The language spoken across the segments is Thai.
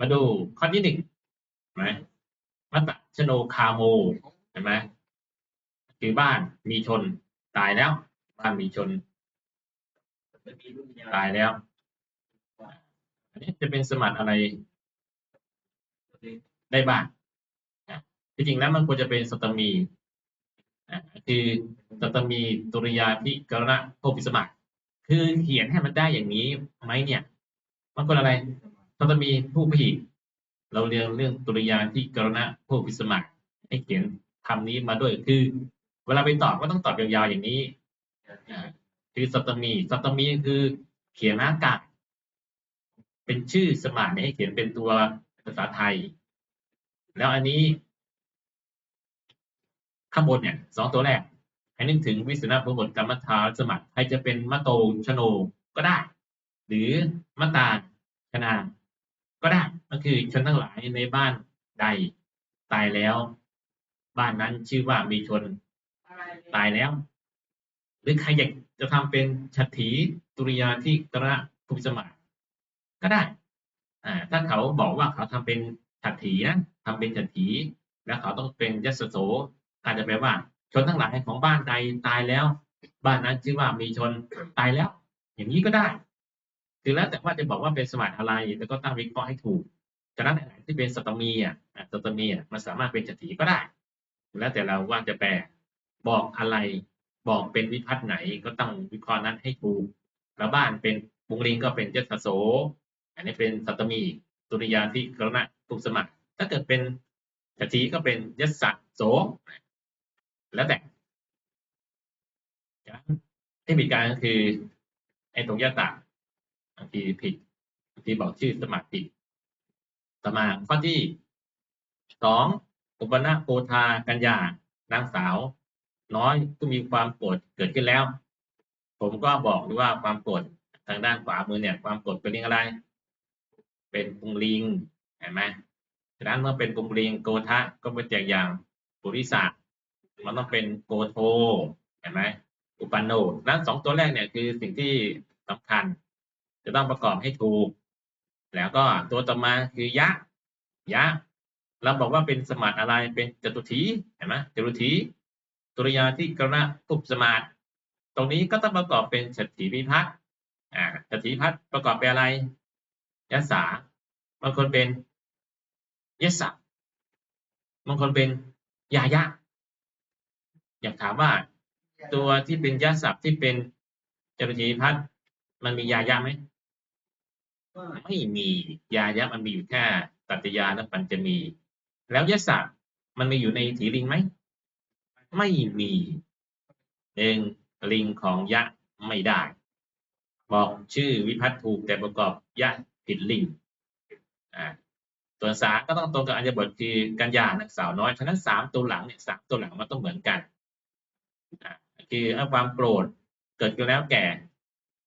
มาดูข้อที่หนึ่งเห็นไหมมัตตชโนคาโมเห็นไหมคือบ้านมีชนตายแล้ว บ้านมีชน ตายแล้ว อันนี้จะเป็นสมัติอะไรได้บ้างที่จริงแล้วมันควรจะเป็นสตมีคือสตมีตุริยาพิกรณะโภพิสมัติคือเขียนให้มันได้อย่างนี้ไหมเนี่ย มันคนอะไร สตมีผู้ผิดเราเรียนเรื่องตุริยาที่กรณะโภพิสมัติให้เขียนคำนี้มาด้วยคือ เวลาไปตอบก็ต้องตอบยาวๆอย่างนี้คือสัตมีสัตมีคือเขียนหน้ากากเป็นชื่อสมานให้เขียนเป็นตัวภาษาไทย แล้วอันนี้ข้างบนเนี่ยสองตัวแรกให้นึกถึงวิสุณพบทกรรมฐานสมัครใครจะเป็นมะโตชโนก็ได้ หรือมะตาชนา ก็ได้ก็คือชนทั้งหลายในบ้านใดตายแล้ว บ้านนั้นชื่อว่ามีชนตายแล้ว หรือใครอยากจะทำเป็นฉัตรถีตุริยาที่กระภูมิสมัครก็ได้อ่าถ้าเขาบอกว่าเขาทำเป็นฉัตรถีนะทำเป็นฉัตรถีแล้วเขาต้องเป็นยศโสอาจจะแปลว่า ชนทั้งหลายของบ้านใดตายแล้ว บ้านนั้นชื่อว่ามีชนตายแล้ว อย่างนี้ก็ได้ คือแล้วแต่ว่าจะบอกว่าเป็นสมัติอะไร แล้วก็ตั้งวิเคราะห์ให้ถูกฉะนั้นอันที่เป็นสตมีอะสตมีอะมันสามารถเป็นจตีก็ได้ แล้วแต่เราว่าจะแปลบอกอะไรบอกเป็นวิพัฒน์ไหนก็ต้องวิเคราะห์นั้นให้ถูกแล้วบ้านเป็นบุงลิงก็เป็นเจตโส อันนี้เป็นสัตมีตุริยาที่กรณะตุกสมัคร ถ้าเกิดเป็นจตีก็เป็นยศโส แล้วแต่ฉะนั้นที่มีการก็คือไอ้ตรงยะตะ บางทีผิดบางทีบอกชื่อสมัครผิดต่อมาข้อที่สองอุปนาโพธากัญญานางสาว น้อยก็มีความโกรธเกิดขึ้นแล้ว ผมก็บอกด้วยว่าความโกรธทางด้านขวามือเนี่ย ความโกรธเป็นเรื่องอะไร เป็นปุงลิงเห็นไหมฉะนั้นเมื่อเป็นปุงลิงโกทะก็เป็นจกอย่างปุริสะมันต้องเป็นโกโทเห็นไหมอุปันโนนั้นสองตัวแรกเนี่ยคือสิ่งที่สำคัญ จะต้องประกอบให้ถูก แล้วก็ตัวต่อมาคือยะ ยะ เราบอกว่าเป็นสมาธอะไร เป็นจตุถีเห็นไหมจตุถีตุริยาที่กรณะปุบสมาธตรงนี้ก็ต้องประกอบเป็นฉัตถีวิพัฒน์อ่าฉัตถีวิพัฒน์ประกอบเป็นอะไรยะสาบางคนเป็นยะสะบางคนเป็นยายะ อยากถามว่าตัวที่เป็นยะศัพท์ที่เป็นจตุถีวิพัฒน์มันมียายะไหม ไม่มียายะมันมีอยู่แค่ตัตยาและปัญจมี แล้วยศมันมีอยู่ในถีลิงไหมไม่มีหนึ่งลิงของยะไม่ได้ บอกชื่อวิพัฒน์ถูกแต่ประกอบยะผิดลิงอ่าส่วนสาก็ต้องตรงกับอัญบทคือกัญญานักสาวน้อยฉะนั้นสามตัวหลังเนี่ยสามตัวหลังมันต้องเหมือนกันคือความโกรธเกิดขึ้นแล้วแก่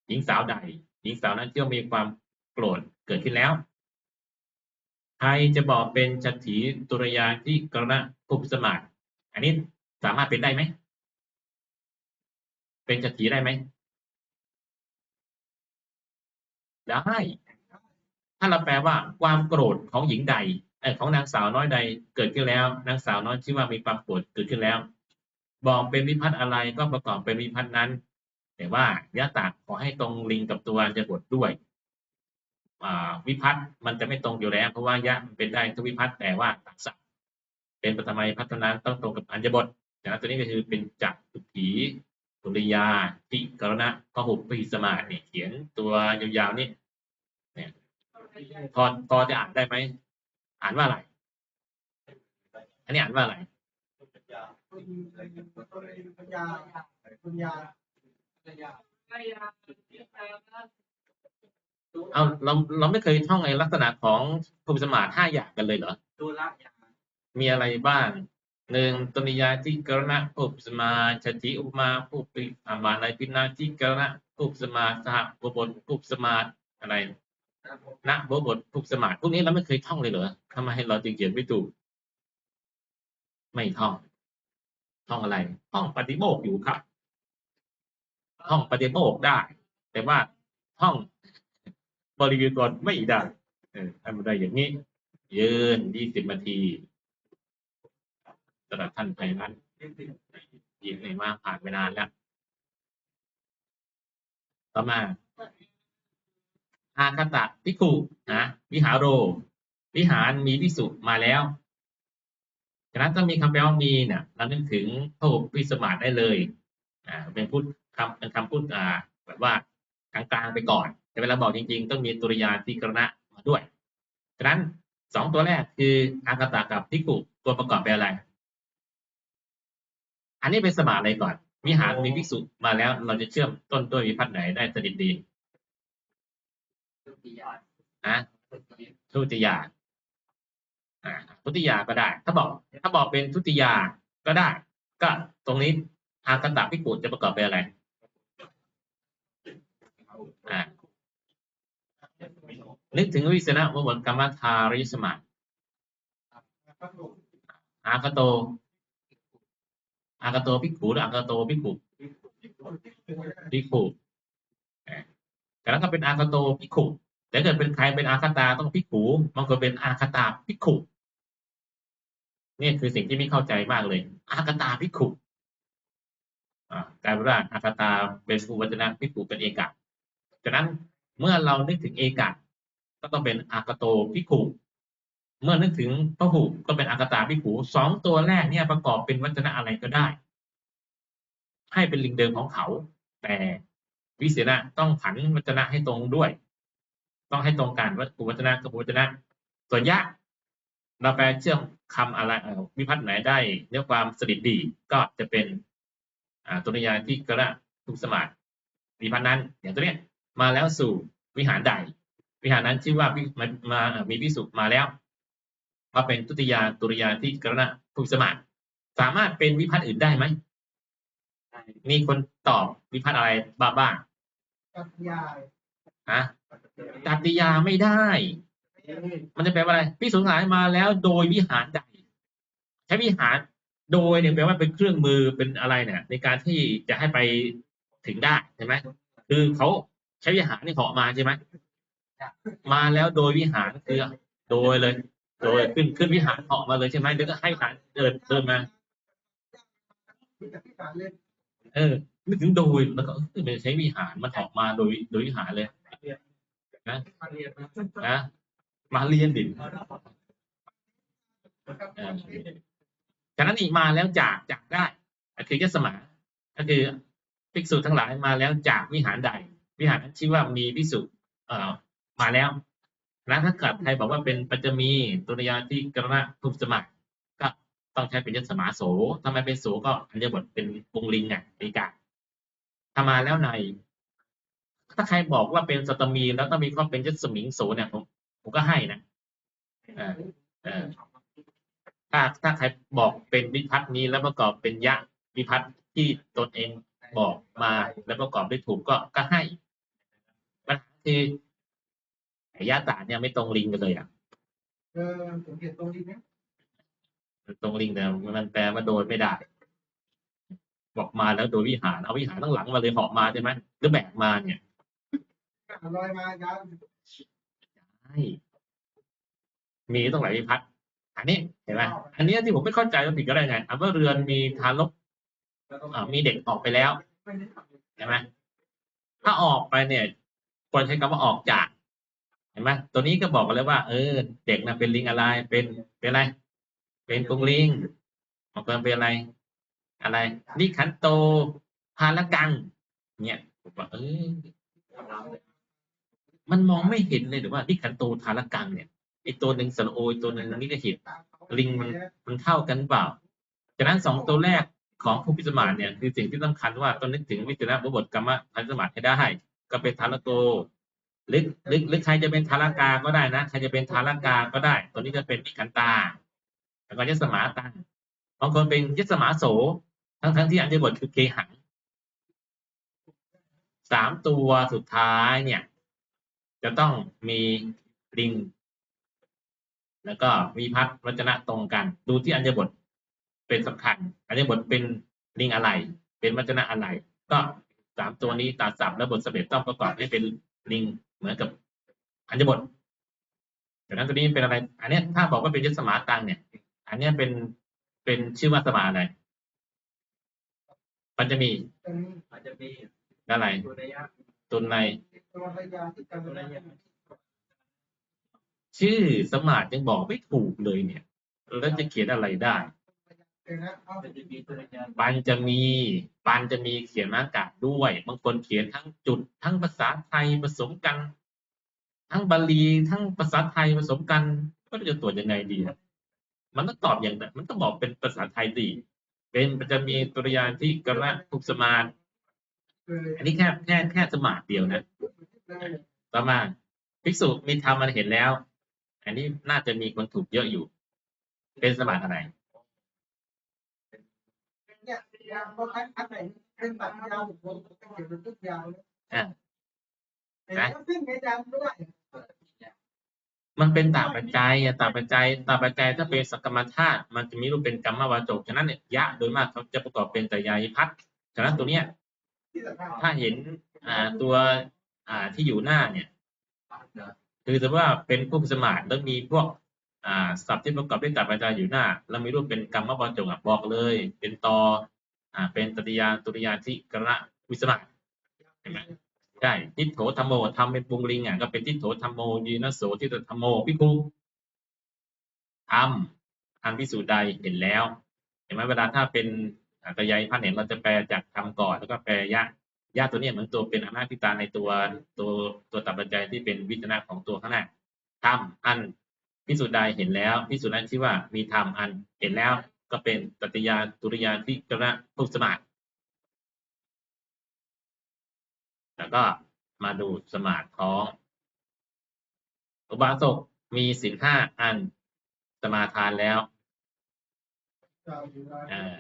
หญิงสาวใด หญิงสาวนั้นเที่ยวมีความโก รธเกิดขึ้นแล้วใครจะบอกเป็นชัตถีตุรยาที่กรณะภุปสมาธิอันนี้สามารถเป็นได้ไหม เป็นชัตถีได้ไหม ได้ ถ้าเราแปลว่าความโกรธของหญิงใดเออของนางสาวน้อยใดเกิดขึ้นแล้ว นางสาวน้อยชื่อว่ามีความโกรธเกิดขึ้นแล้ว บอกเป็นวิพัฒน์อะไรก็ประกอบเป็นวิพัฒน์นั้น แต่ว่ายะตากขอให้ตรงลิงกับตัวจะบทด้วย วิพัฒน์มันจะไม่ตรงอยู่แล้ว เพราะว่ายะมันเป็นได้ทุกวิพัฒน์แต่ว่าตักษะเป็นปฐมัยพัฒนาต้องตรงกับอัญญบทฉะนั้นตัวนี้ก็คือเป็นจักตุถีตุริยาทิกรณะพหุปิสมาเนี่ยเขียนตัวยาวๆนี่เนี่ยพอพอจะอ่านได้ไหมอ่านว่าอะไรอันนี้อ่านว่าอะไร เอาเราเราไม่เคยท่องในลักษณะของภูมิสมาธิห้าอย่างกันเลยเหรอตัวละอย่างมีอะไรบ้างหนึ่งตนิยาที่กรณะภูมิสมาชติอุมาภูปิอามาในพินาที่กรณะภูมิสมาสหบทภูมิสมาอะไรณบบทภูมิสมาพวกนี้เราไม่เคยท่องเลยเหรอทำไมเราจึงเขียนไม่ถูกไม่ท่องท่องอะไรท่องปฏิโมกข์อยู่ครับท่องปฏิโมกข์ได้ แต่ว่าท่อง บริกรไม่ได้เออให้มันได้อย่างนี้ ยืนยี่สิบนาทีสำหรับท่านไพรัตน์ยิงเลยมากผ่านไปนานแล้ว ต่อมา อาคตะพิคุนะวิหารโร วิหารมีพิสุมาแล้วฉะนั้นต้องมีคำแปลว่ามีเนี่ยเรานึกถึงพระอุปสมาได้เลยอ่าเป็นพูดคำเป็นคำพูดอ่าแบบว่า กลางๆไปก่อน แต่เวลาบอกจริง ๆ ต้องมีตุริยาที่กรณะมาด้วยฉะนั้นสองตัวแรกคืออากาตะกับพิกุตัวประกอบเป็นอะไร อันนี้เป็นสมาอะไรก่อนวิหารมีภิกษุมาแล้ว เราจะเชื่อมต้นด้วยวิพัฒน์ไหนได้สนิทดีนะทุติยาอ่าทุติยาก็ได้ ถ้าบอก ถ้าบอกเป็นทุติยาก็ได้ ก็ตรงนี้อากาตะพิกุจะประกอบเป็นอะไรอ่า นึกถึงวิสนะวบนกรรมทาริสมาอากาโต อากาโตพิกขุหรืออากาโตพิกขุพิกขุอ่าแต่แล้วก็เป็นอากาโตพิกขุแต่เกิดเป็นใครเป็นอาคาตาต้องพิกขุบางคนเป็นอาคาตาพิกขุนี่คือสิ่งที่ไม่เข้าใจมากเลย อากาตาพิกขุอ่ากลายเป็นว่าอาคาตาเป็นสุวัจนะพิกขุเป็นเอกะ ฉะนั้นเมื่อเรานึกถึงเอกะก็ต้องเป็นอากโตพิกขุเมื่อนึกถึงพหุก็เป็นอากตาพิขูสองตัวแรกเนี่ยประกอบเป็นวัจนะอะไรก็ได้ ให้เป็นลิงเดิมของเขา แต่วิเศษณะต้องผันวัจนะให้ตรงด้วย ต้องให้ตรงกันวัตถุวัจนะกับวัจนะส่วนยะเราแปลเชื่อมคำอะไรวิพัฒน์ไหนได้เนื้อความสดิทดีก็จะเป็นตัวนิยายที่กระทุกสมาธิวิพัฒน์นั้นอย่างตัวเนี้ย มาแล้วสู่วิหารใด วิหารนั้นชื่อว่าวิมามาเอ่อมีพิสุมาแล้ว มาเป็นทุติยาตุริยาที่กรณะทุกสมาธิสามารถเป็นวิพัฒน์อื่นได้ไหม มีคนตอบวิพัฒน์อะไรบ้างบ้างกับยายฮะจัตติยาไม่ได้ มันจะแปลว่าอะไรพิสูจน์หายมาแล้วโดยวิหารใด ใช้วิหารโดยเนี่ยแปลว่าเป็นเครื่องมือเป็นอะไรเนี่ยในการที่จะให้ไปถึงได้ใช่ไหมคือเขา ใช้วิหารนี่เหาะมาใช่ไหมมาแล้วโดยวิหารคือโดยเลย โดยขึ้นขึ้นวิหารเหาะมาเลยใช่ไหมแล้วก็ให้วิหารเดินเดินมากับพี่การเล่นเออนึกถึงโดยแล้วก็เออมันใช้วิหารมันออกมาโดยโดยวิหารเลยมาเรียนนะนะมาเรียนดิเออฉะนั้นอีกมาแล้วจากจากได้ก็คือยัสมา ก็คือภิกษุทั้งหลายมาแล้วจากวิหารใด วิหารนั้นชื่อว่ามีภิกษุเอ่อมาแล้วแล้วถ้าเกิดใครบอกว่าเป็นปัจจมีตุริยาที่กรณะทุบสมัคร ก็ต้องใช้เป็นยัสมาโสทำไมเป็นโสก็อันเดียบทเป็นวงลิงไงตีกาถ้ามาแล้วใน ถ้าใครบอกว่าเป็นสัตมีแล้วต้องมีข้อเป็นยัสมิงโสเนี่ยผมผมก็ให้นะเออเออถ้าถ้าใครบอกเป็นวิพัฒน์นี้แล้วประกอบเป็นยะวิพัฒน์ที่ตนเองบอกมาแล้วประกอบได้ถูกก็ก็ให้ ปัญหาคือไอ้ยะตาเนี่ยไม่ตรงลิงกันเลยอะเออผมเห็นตรงนี้นะมันตรงลิงแต่มันแปลว่าโดยไม่ได้ บอกมาแล้วโดยวิหารเอาวิหารตั้งหลังมาเลยเหาะมาใช่ไหมหรือแบกมาเนี่ยลอยมายาวใช่มีต้องหลายวิพัฒน์อันนี้เห็นไหมอันนี้ที่ผมไม่เข้าใจว่าผิดก็ได้ไงอันว่าเรือนมีทารกอ่ามีเด็กออกไปแล้วใช่ไหมถ้าออกไปเนี่ย ควรใช้คำว่าออกจากเห็นไหมตัวนี้ก็บอกกันเลยว่า เออ เด็กนะเป็นลิงอะไร เป็นเป็นอะไร เป็นกรงลิงบางคนเป็นอะไร อะไรนิขันโตพาละกังเนี่ยผมว่าเออมันมองไม่เห็นเลยหรือว่านิขันโตทาละกังเนี่ยไอตัวหนึ่งสระโอยตัวหนึ่งนิกหิตลิงมันมันเท่ากันเปล่าฉะนั้นสองตัวแรกของภูพิสมานเนี่ยคือสิ่งที่สำคัญว่าต้องนึกถึงวิจารณบทกรรมพันสมาธิให้ได้ ก็เป็นทารโกหรือหรือหรือใครจะเป็นทารกาก็ได้นะใครจะเป็นทารกาก็ได้ ตัวนี้จะเป็นนิกันตา แล้วก็ยศมาตังบางคนเป็นยศมาโส ทั้งทั้งที่อันเดียบทคือเคหังสามตัวสุดท้ายเนี่ย จะต้องมีลิง แล้วก็มีพัดวัจนะตรงกัน ดูที่อัญญบทเป็นสำคัญ อัญญบทเป็นลิงอะไร เป็นวัจนะอะไร ก็ สามตัวนี้ตัดสับและบทสเสบ็จต้องประกอบให้เป็นลิงเหมือนกับอัญญบทจากนั้นตัวนี้เป็นอะไร อันนี้ถ้าบอกว่าเป็นยศสมาตังเนี่ย อันนี้เป็นเป็นชื่อว่าสมาอะไรมันจะมีป็นอาจจะมีอะไรตัวระยะตุนในชื่อสมาร์ทยังบอกไม่ถูกเลยเนี่ย แล้วจะเขียนอะไรได้ ปันจะมีปันจะมีเขียนมากาศด้วยบางคนเขียนทั้งจุด ทั้งภาษาไทยผสมกัน ทั้งบาลีทั้งภาษาไทยผสมกันก็จะตรวจยังไงดีอะมันต้องตอบอย่างมันต้องบอกเป็นภาษาไทยดี เป็นมันจะมีตัวอย่างที่กระทุกสมาร์ทเลยอันนี้แค่แค่แค่สมาร์ทเดียวนะต่อมาภิกษุมีธรรมมันเห็นแล้ว อันนี้น่าจะมีคนถูกเยอะอยู่ เป็นสมาร์ทอะไร ยยาวเพราะอันไหนเป็นตัดยาวผมต้องเขียนเป็นทุกยาวเลยอะแต่ถ้าซึ่งในยาวไม่ได้มันเป็นตาปัจจัยอะตาปัจจัยตาปัจจัยถ้าเป็นสักกรรมธาตุมันจะมีรูปเป็นกรรมวาจกฉะนั้นเนี่ยยะโดยมากเขาจะประกอบเป็นแต่ยายิพัฒน์ฉะนั้นตัวเนี้ยที่สำคัญถ้าเห็นอ่าตัวอ่าที่อยู่หน้าเนี่ยคือแต่ว่าเป็นผู้สมาธิแล้วมีพวกอ่าศัพท์ที่ประกอบด้วยตาปัจจัยอยู่หน้า แล้วมีรูปเป็นกรรมวาจกอะบอกเลย เป็นตอ อ่าเป็นตติยาตุริยาที่กระวิสมาเห็นไหมใช่ทิฏโถธรรมโมทำเป็นปุงลิงอะก็เป็นทิฏโถธรรมโมยีนโสทิฏโถธรรมโมพิคุทำทำพิสูจน์ใดเห็นแล้ว เห็นไหมเวลาถ้าเป็นอัตยายพันเห็นเราจะแปลจากทำก่อนแล้วก็แปลยะยะตัวเนี้ยเหมือนตัวเป็นอำนาจพิตาในตัวตัวตัวตับปัจจัยที่เป็นวิจนะของตัวข้างหน้าทำอันพิสูจน์ใดเห็นแล้วพิสูจน์นั้นชื่อว่ามีธรรมอันเห็นแล้ว ก็เป็นตติยาตุริยาที่กระทุกสมาธิแล้วก็มาดูสมาธิท้องอุบาสกมีสินห้าอันสมาทานแล้วยาวอยู่ได้เอ่อ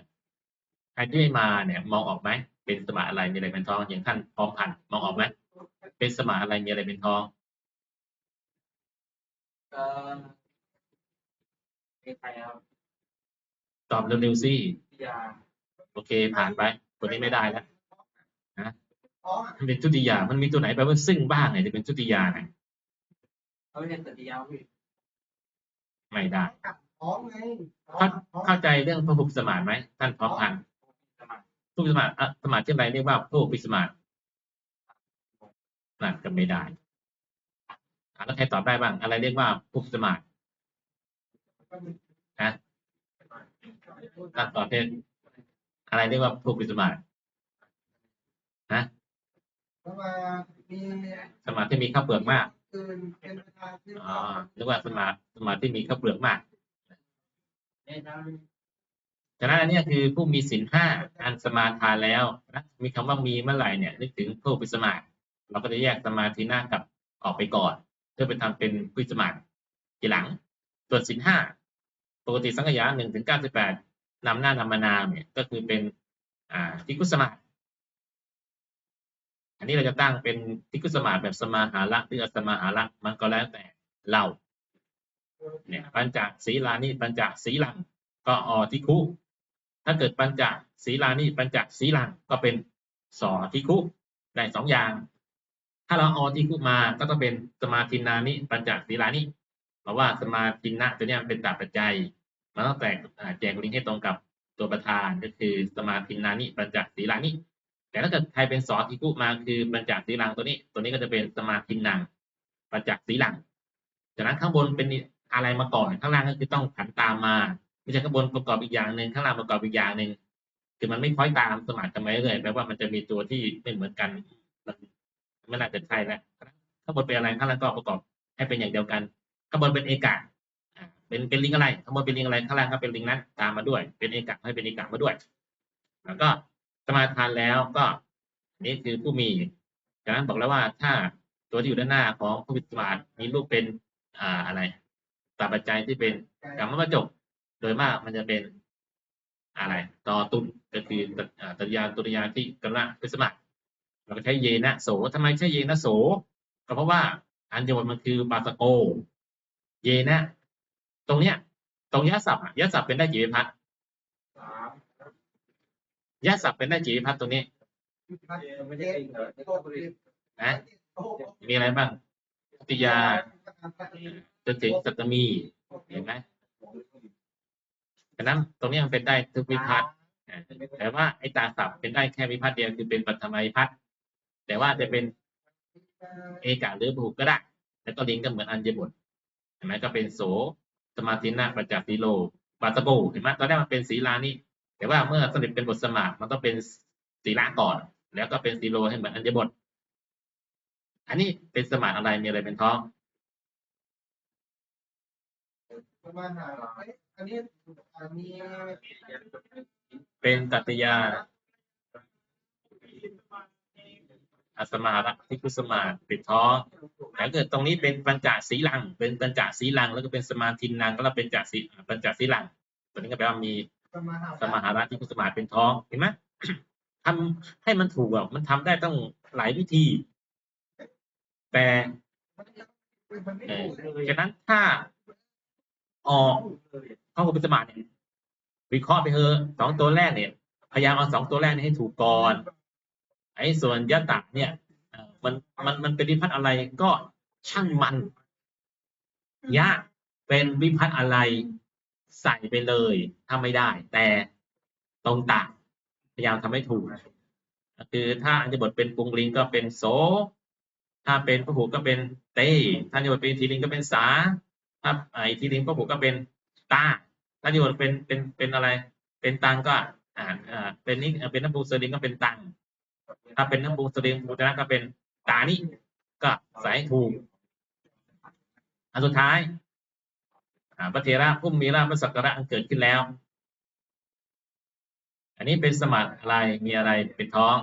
ใครที่มาเนี่ยมองออกไหมเป็นสมาอะไรมีอะไรเป็นท้อง อย่างท่านพร้อมพันธุ์มองออกไหมเป็นสมาอะไรมีอะไรเป็นท้องก็มีใครครับ ตอบเร็วๆสิพิยาโอเค ผ่านไปคนนี้ไม่ได้แล้วท้องอะมันเป็นทุติยา มันมีตัวไหนแปลว่าซึ่งบ้างเนี่ยจะเป็นทุติยาเนี่ยเขาเรียกตัดยาวพี่ไม่ได้ท้องไงเข้าเข้าใจเรื่องพระภุสมาธิไหมท่านพร้อมพันธุ์สมัครผู้สมาธิอะสมาธิที่ไรเรียกว่าผู้ปิสมาธินั่นก็ไม่ได้อะแล้วใครตอบได้บ้าง อะไรเรียกว่าผู้สมาธิฮะ ท่านตอบเป็นอะไรเรียกว่าผู้ปิสมาธิฮะแล้วมามีสมาธิที่มีข้าวเปลือกมากคืนเป็นประธานที่อ๋อเรียกว่าสมาธิสมาธิที่มีข้าวเปลือกมากเนี่ยนะฉะนั้นอันเนี้ยคือผู้มีศีลห้าอันสมาทานแล้วนะมีคำว่ามีเมื่อไหร่เนี่ยนึกถึงผู้ปิสมาธิเราก็จะแยกสมาธิหน้ากับออกไปก่อนเพื่อไปทำเป็นผู้สมาธิทีหลังส่วนศีลห้า ปกติสังขยาหนึ่งถึงเก้าสิบแปดนำหน้านำมานามเนี่ยก็คือเป็นอ่าทิกุสมาอันนี้เราจะตั้งเป็นทิกุสมาแบบสมาหาระหรืออสมาหาระมันก็แล้วแต่เราเนี่ยปัญจศีลานิปัญจศีลังก็อทิคุ ถ้าเกิดปัญจศีลานิปัญจศีลังก็เป็นสอทิคุได้สองอย่าง ถ้าเราอทิคุมาก็ต้องเป็นสมาธินานิปัญจศีลานิ เพราะว่าสมาธินะตัวเนี้ยเป็นตาปัจจัย มันต้องแตกแจกลิงก์ให้ตรงกับตัวประธานก็คือสมาธินานิปัญจศีลานิ แต่ถ้าเกิดใครเป็นสอทิคุมาคือปัญจศีลังตัวนี้ ตัวนี้ก็จะเป็นสมาธินังปัญจศีลังจากนั้นข้างบนเป็นอะไรมาก่อนข้างล่างก็คือต้องผันตามมาไม่ใช่ข้างบนประกอบอีกอย่างหนึ่งข้างล่างประกอบอีกอย่างหนึ่งคือมันไม่คล้อยตามสมาธิกันไปเรื่อยแปลว่ามันจะมีตัวที่ไม่เหมือนกันมันไม่น่าจะใช่แล้วข้างบนเป็นอะไรข้างล่างก็ประกอบให้เป็นอย่างเดียวกัน ข้างบนเป็นเอกะอ่าเป็นเป็นลิงอะไรข้างบนเป็นลิงอะไรข้างล่างก็เป็นลิงนั้นตามมาด้วย เป็นเอกะให้เป็นเอกะมาด้วย แล้วก็สมาทานแล้วก็อันนี่คือผู้มีจากนั้นบอกแล้วว่าถ้าตัวที่อยู่ด้านหน้าของผู้วิสมาธิมีรูปเป็นอ่าอะไรตาปัจจัยที่เป็นกรรมประจบโดยมากมันจะเป็นอะไรต่อตุนก็คือตอ่าตัญญาตุริยาที่กำลังพฤสมัครเราก็ใช้เยนะโสทำไมใช้เยนะโสก็เพราะว่าอันเดียวมันคือบาสโก เยนะ ตรงเนี้ย ตรงยะศัพท์อะยะศัพท์เป็นได้กี่วิพัฒน์ยะศัพท์เป็นได้กี่วิพัฒน์ตรงนี้นะมีอะไรบ้างปฏิยาจนถึงสัตมีเห็นไหมฉะนั้นตรงนี้มันเป็นได้ทุกวิพัฒน์แต่ว่าไอ้ตาศัพท์เป็นได้แค่วิพัฒน์เดียวคือเป็นปัตมวิพัฒน์แต่ว่าจะเป็นเอกาหรือบุก็ได้แล้วก็ลิงก์ก็เหมือนอัญญบทเห็นไหมก็เป็นโสสมาธินาประจักษ์สีโลบาตโบเห็นไหมตอนแรกมันเป็นศีลานี่แต่ว่าเมื่อสำเร็จเป็นบทสมาธิมันต้องเป็นศีลาก่อน แล้วก็เป็นสีโลให้เหมือนอัญญบท อันนี้เป็นสมาธิอะไรมีอะไรเป็นท้องเป็นกัตยา อัสมาระที่คุสมาปิดท้องแต่ถ้าเกิดตรงนี้เป็นปัญจสีลัง เป็นปัญจสีลัง แล้วก็เป็นสมาธินังก็แล้วเป็นจสีปัญจสีลังตัวนี้ก็แปลว่ามีสมาหาระที่คุสมาเป็นท้องเห็นไหมทำให้มันถูกอะมันทำได้ต้องหลายวิธี แต่มันไม่เอฉะนั้นถ้าออกเข้ากับเป็นสมาเนี่ยวิเคราะห์ไปเถอะสองตัวแรกเนี่ย พยายามเอาสองตัวแรกนี้ให้ถูกก่อน ไอ้ส่วนยะตะเนี่ยมันมันมันเป็นวิพัฒน์อะไรก็ช่างมัน ยะเป็นวิพัฒน์อะไรใส่ไปเลยถ้าไม่ได้ แต่ตรงตะพยายามทำให้ถูกคือถ้าอัญญบทเป็นปุงลิงก็เป็นโส ถ้าเป็นพหูก็เป็นเตถ้าอัญญบทเป็นทีลิงก็เป็นสา ถ้าไอทีลิงพหูก็เป็นตา ถ้าอัญญบทเป็นเป็นเป็นอะไร เป็นตังก็อ่านอ่าเป็นนี่เป็นน้ำปูสลิงก็เป็นตัง ถ้าเป็นน้ำปูสลิงปูชนะก็เป็นตานี่ก็ใส่ให้ถูกอันสุดท้ายพระเทระผู้มีราชสักการะเกิดขึ้นแล้ว อันนี้เป็นสมัติอะไรมีอะไรเป็นท้อง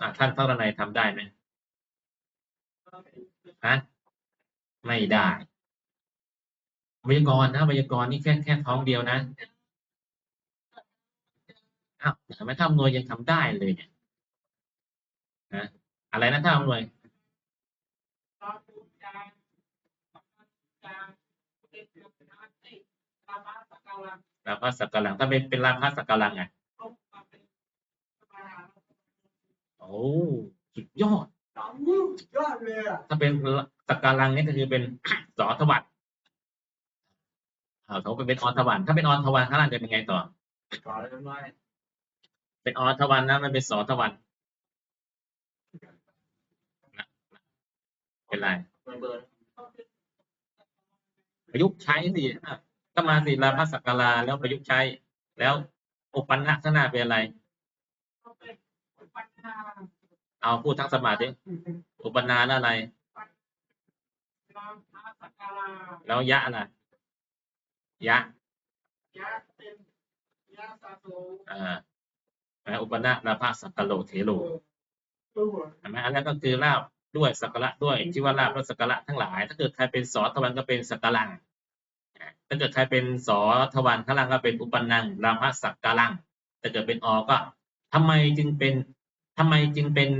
อ่าท่านพระรนัยทำได้ไหมฮะไม่ได้วยากรณ์นะวยากรณ์นี่แค่แค่ท้องเดียวนะอ้าวทำไมถ้าอำนวยยังทำได้เลยเนี่ย นะอะไรนะถ้าอำนวยลาภสักกะลัง ถ้าเป็นเป็นลาภสักกะลังไงโอ้สุดยอดยอดเลยอะถ้าเป็นสักกะลังนี่ก็คือเป็นสอทวัตอ่าเขาเป็นออทวัน ถ้าเป็นออทวันข้างล่างจะเป็นไงต่อต่อเรียบร้อยเป็นออทวันนะมันเป็นสอทวันนะ เป็นไรเบอร์เบอร์ประยุกต์ใช้สิอะก็มาสิลาภสักกะลาแล้วประยุกต์ใช้ แล้วอุปนะข้างหน้าเป็นอะไร เอาพูดทั้งสมาธิอุปนาแล้วอะไร แล้วยะอะไรยะอ่าแปลอุปนาลาภสักกะโลเทโลเห็นไหมอันนั้นก็คือลาบ ด้วยสักกะระด้วยที่ว่าลาบและสักกะระทั้งหลาย ถ้าเกิดใครเป็นสอทวันก็เป็นสักกะลังอ่าถ้าเกิดใครเป็นสอทวันข้างล่างก็เป็นอุปนังลาภสักกะลังถ้าเกิดเป็นอก็ทำไมจึงเป็นทำไมจึงเป็น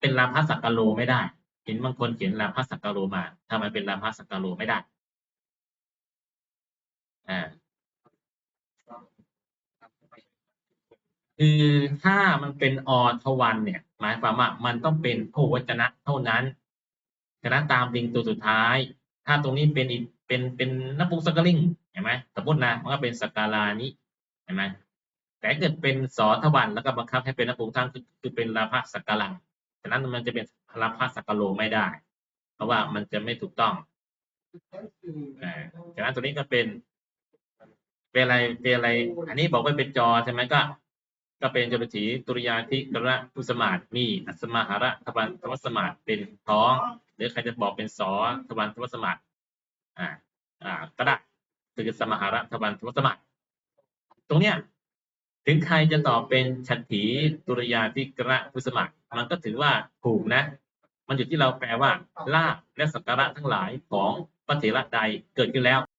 เป็นลาภสักกะโลไม่ได้ เห็นบางคนเขียนลาภสักกะโลมาทำไมเป็นลาภสักกะโลไม่ได้อ่า คือถ้ามันเป็นอทวันเนี่ย หมายความว่ามันต้องเป็นพหวจนะเท่านั้นฉะตามลิงตัวสุดท้าย ถ้าตรงนี้เป็นอีกเป็นเป็นนปุสกลิงเห็นไหมสมมตินะมันก็เป็นสกาลานี้เห็นไหมแต่เกิดเป็นสอทวันแล้วก็บังคับให้เป็นนปุทั้งคือคือเป็นลาภสกลังฉะนั้นมันจะเป็นลาภสกโลไม่ได้ เพราะว่ามันจะไม่ถูกต้องฉะนั้นตัวนี้ก็เป็นเป็นอะไรเป็นอะไร อันนี้บอกว่าเป็นจอใช่ไหมก็ ก็เป็นจรถีตุริยาธิกระพุสมาตมีอัสมาหาระทวันทวสมาตเป็นท้อง หรือใครจะบอกเป็นสอทวันทวสมาตอ่าอ่าก็ได้คือสมหาระทวันทวสมาตตรงเนี้ยถึงใครจะตอบเป็นฉัตรถีตุริยาธิกระพุสมาตมันก็ถือว่าถูกนะ มันอยู่ที่เราแปลว่าลาภและสักการะทั้งหลายของพระเถระใดเกิดขึ้นแล้ว